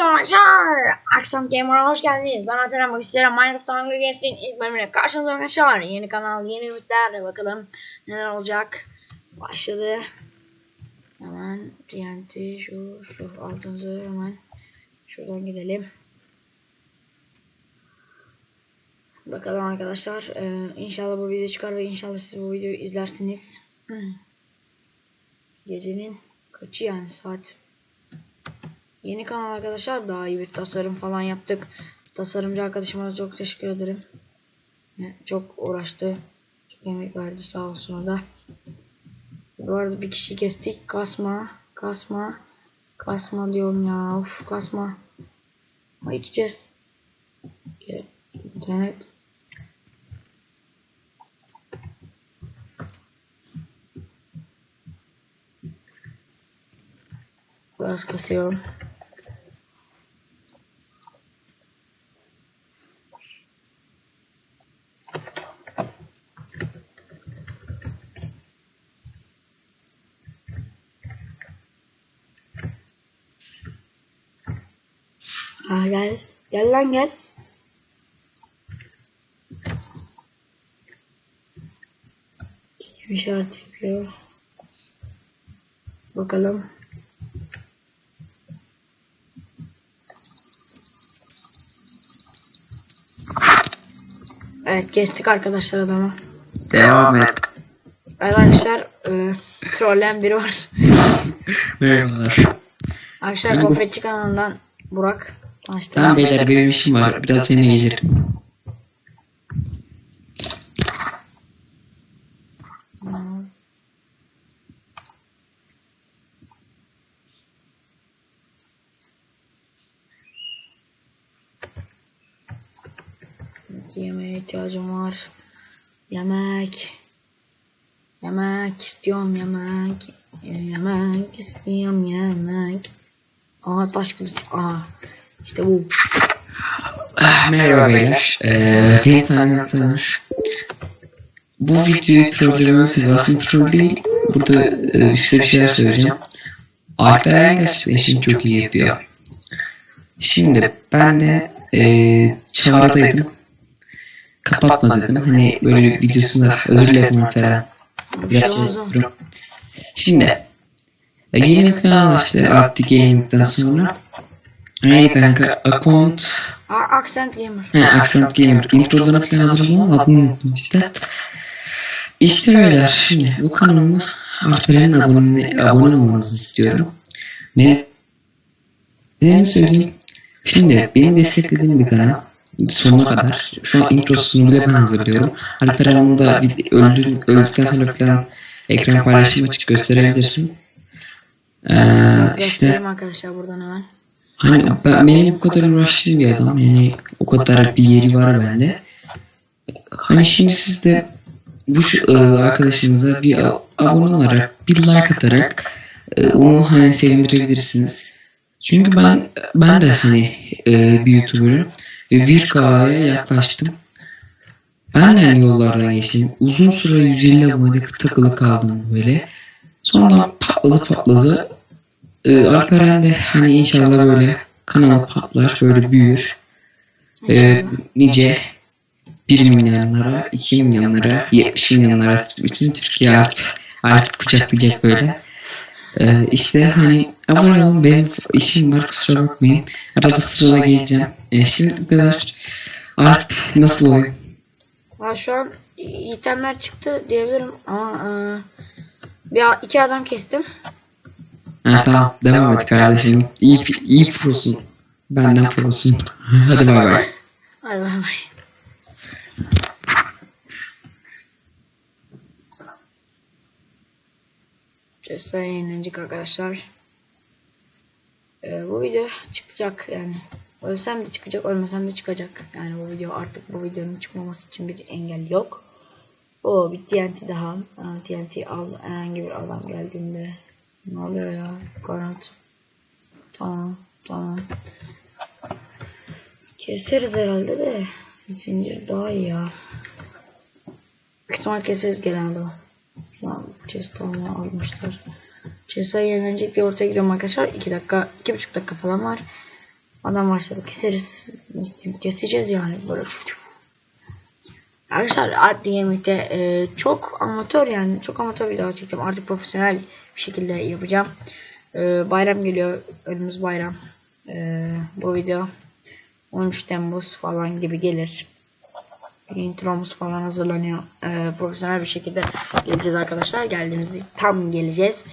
arkadaşlar. Aksan Gamer'a hoş geldiniz. Ben Alperen bugün sizlere Minecraft Hunger Games'in ilk bölümüne karşınızda arkadaşlar. Yeni kanal, yeni ümitler. Bakalım neler olacak. Başladı. Hemen TNT şu, şu altınızı hemen şuradan gidelim. Bakalım arkadaşlar. Ee, inşallah bu video çıkar ve inşallah siz bu videoyu izlersiniz. Gecenin kaçı yani saat Yeni kanal arkadaşlar daha iyi bir tasarım falan yaptık. Tasarımcı arkadaşıma çok teşekkür ederim. Çok uğraştı. Çok emek verdi sağ olsun o da. Bu arada bir kişi kestik. Kasma. Kasma. Kasma diyorum ya. Of kasma. Ama iki chest. İnternet. Biraz kasıyorum. Aa, gel. Gel lan gel. Bir işaret yapıyor. Bakalım. Evet kestik arkadaşlar adamı. Devam et. Arkadaşlar e, trollen biri var. Merhabalar. Arkadaşlar Gofretçi kanalından Burak. Tanıştım. Tamam beyler benim işim var. Biraz seni gelirim. Yemeğe ihtiyacım var. Yemek. Yemek istiyorum yemek. Yemek istiyorum yemek. Aa taş kılıç. Aa. İşte bu. Ah, merhaba beyler. Ee, yeni tanıyanlar. Bu videoyu trollememi seviyor. Aslında troll değil. Burada e, size bir şeyler söyleyeceğim. Alperen gerçekten işini çok iyi yapıyor. Şimdi ben de e, çağrıdaydım. Kapatma dedim. Hani böyle videosunda özür dilerim Alperen. Bir şey Biraz. Şimdi e, yeni bir kanal açtı Arti Gaming'den sonra. Neydi kanka? Account Accent Gamer. He, Accent Gamer. Introlarına falan hazırladım ama adını unuttum işte. İşte beyler şimdi bu kanalına Alperen'in abone, abone olmanızı istiyorum. Ne? Ne söyleyeyim? Şimdi benim desteklediğim bir kanal sonuna kadar. Şu an introsunu bile ben hazırlıyorum. Alperen onu da öldü, öldükten sonra falan ekran paylaşımı açık gösterebilirsin. Ee, işte Göstereyim arkadaşlar buradan hemen. Hani ben, benim bu kadar uğraştığım bir adam yani o kadar bir yeri var bende. Hani şimdi siz de bu e, arkadaşımıza bir abone olarak bir like atarak e, onu hani sevindirebilirsiniz. Çünkü ben ben de hani e, bir YouTuber'ım ve bir K'ya yaklaştım. Ben de hani yollardan geçtim. Uzun süre 150 abonede takılı kaldım böyle. Sonra patladı patladı. Ee, Alperen de hani inşallah böyle kanal patlar, böyle büyür. Ee, nice 1 milyonlara, 2 milyonlara, 70 milyonlara bütün Türkiye Alp, Alp kucaklayacak böyle. Ee, işte hani abone olun benim işim var kusura bakmayın. Arada sırada geleceğim. Ee, şimdi bu kadar. Alp nasıl oyun? Aa, şu an itemler çıktı diyebilirim ama e, bir iki adam kestim. Ha, tamam devam et kardeşim. İyi, iyi prosun. Benden prosun. Hadi bay bay. Hadi bay bay. Chester yayınlanacak arkadaşlar. Ee, bu video çıkacak yani. Ölsem de çıkacak, ölmesem de çıkacak. Yani bu video artık bu videonun çıkmaması için bir engel yok. O bir TNT daha. TNT al herhangi bir adam geldiğinde. Ne oluyor ya? Garanti. Tamam, tamam. Keseriz herhalde de. Zincir daha iyi ya. Büyük ihtimal keseriz adamı. Şu an chest almışlar. Chest'e yenilecek diye ortaya giriyorum arkadaşlar. 2 dakika, 2,5 dakika falan var. Adam varsa da keseriz. Keseceğiz yani böyle çocuk. Arkadaşlar Art Gaming'de e, çok amatör yani çok amatör video çektim. Artık profesyonel bir şekilde yapacağım. E, bayram geliyor. Önümüz bayram. E, bu video 13 Temmuz falan gibi gelir. Intromuz falan hazırlanıyor. E, profesyonel bir şekilde geleceğiz arkadaşlar. Geldiğimizde tam geleceğiz.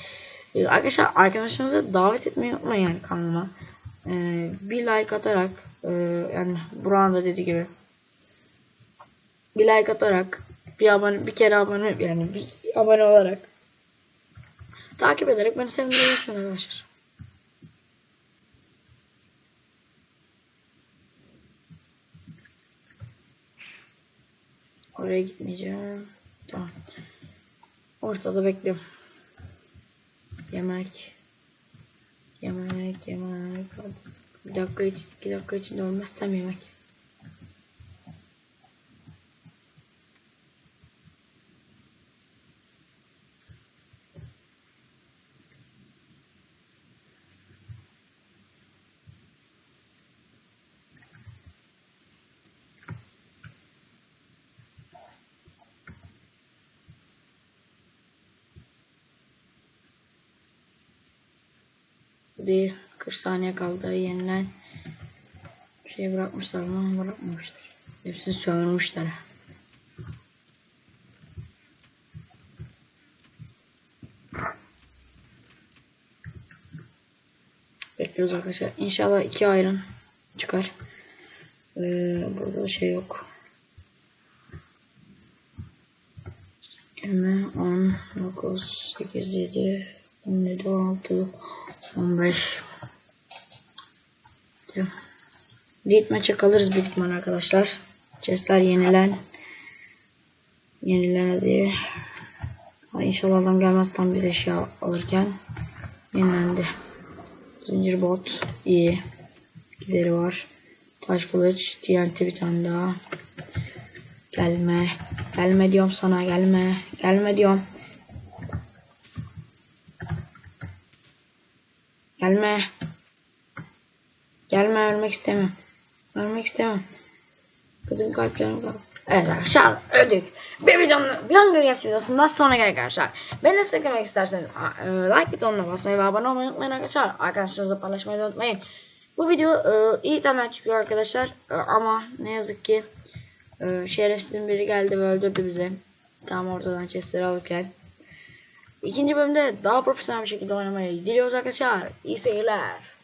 E, arkadaşlar arkadaşlarınızı davet etmeyi unutmayın kanalıma. E, bir like atarak e, yani Burak'ın da dediği gibi bir like atarak bir abone bir kere abone yani bir abone olarak takip ederek beni sevindirebilirsiniz arkadaşlar. Oraya gitmeyeceğim. Tamam. Ortada bekliyorum. Yemek. Yemek, yemek. Hadi. Bir dakika için, iki dakika içinde ölmezsem yemek. Hadi 40 saniye kaldı yeniden şey bırakmışlar mı bırakmamışlar. Hepsini sömürmüşler. Bekliyoruz arkadaşlar. İnşallah iki ayrın çıkar. Ee, burada da şey yok. 20, 10, 9, 8, 7, 17, 16, 15. Lead maça kalırız büyük ihtimal arkadaşlar. Chestler yenilen. Yenilen. Ha, İnşallah adam gelmez tam biz eşya alırken. Yenilendi. Zincir bot iyi. Gideri var. Taş kılıç. TNT bir tane daha. Gelme. Gelme diyorum sana gelme. Gelme diyorum. Gelme. Gelme ölmek istemiyorum. Ölmek istemem. Kızım kalp canım kalp. Evet arkadaşlar öldük. Bir videonun bir Hunger Games videosundan sonra gel arkadaşlar. Beni desteklemek isterseniz e, like butonuna basmayı ve abone olmayı unutmayın arkadaşlar. Arkadaşlarınızla paylaşmayı unutmayın. Bu video e, iyi temel çıktı arkadaşlar. E, ama ne yazık ki e, şerefsizin biri geldi ve öldürdü bizi. Tam ortadan chestleri alırken. İkinci bölümde daha profesyonel bir şekilde oynamayı diliyoruz arkadaşlar. İyi seyirler.